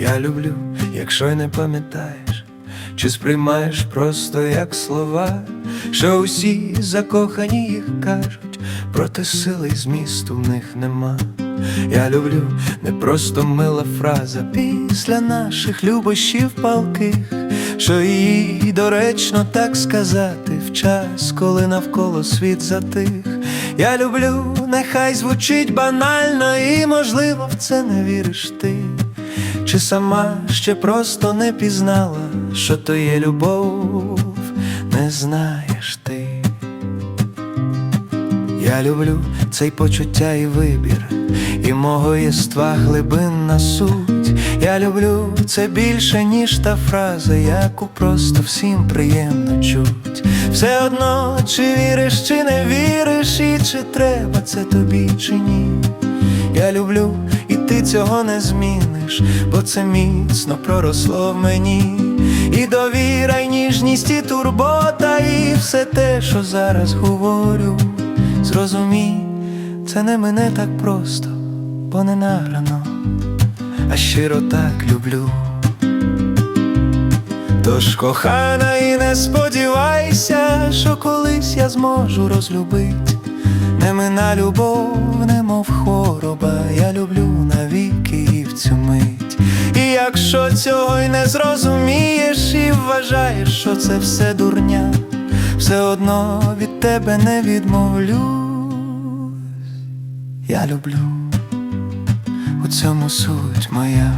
Я люблю, якщо й не пам'ятаєш, чи сприймаєш просто як слова, що усі закохані їх кажуть, проте сили й змісту в них нема. Я люблю не просто мила фраза після наших любощів палких, що її доречно так сказати в час, коли навколо світ затих. Я люблю, нехай звучить банально, і можливо в це не віриш ти. Чи сама ще просто не пізнала, що то є любов, не знаєш ти. Я люблю цей почуття і вибір, і мого єства глибинна суть. Я люблю це більше, ніж та фраза, яку просто всім приємно чуть. Все одно, чи віриш, чи не віриш, і чи треба це тобі, чи ні. Я люблю, ти цього не зміниш, бо це міцно проросло в мені. І довіра, і ніжність, і турбота, і все те, що зараз говорю. Зрозумій, це не мене так просто, бо не награно, а щиро так люблю. Тож кохана, і не сподівайся, що колись я зможу розлюбить. Не мина любов, немов хвороба, якщо цього й не зрозумієш, і вважаєш, що це все дурня, все одно від тебе не відмовлюсь. Я люблю, у цьому суть моя.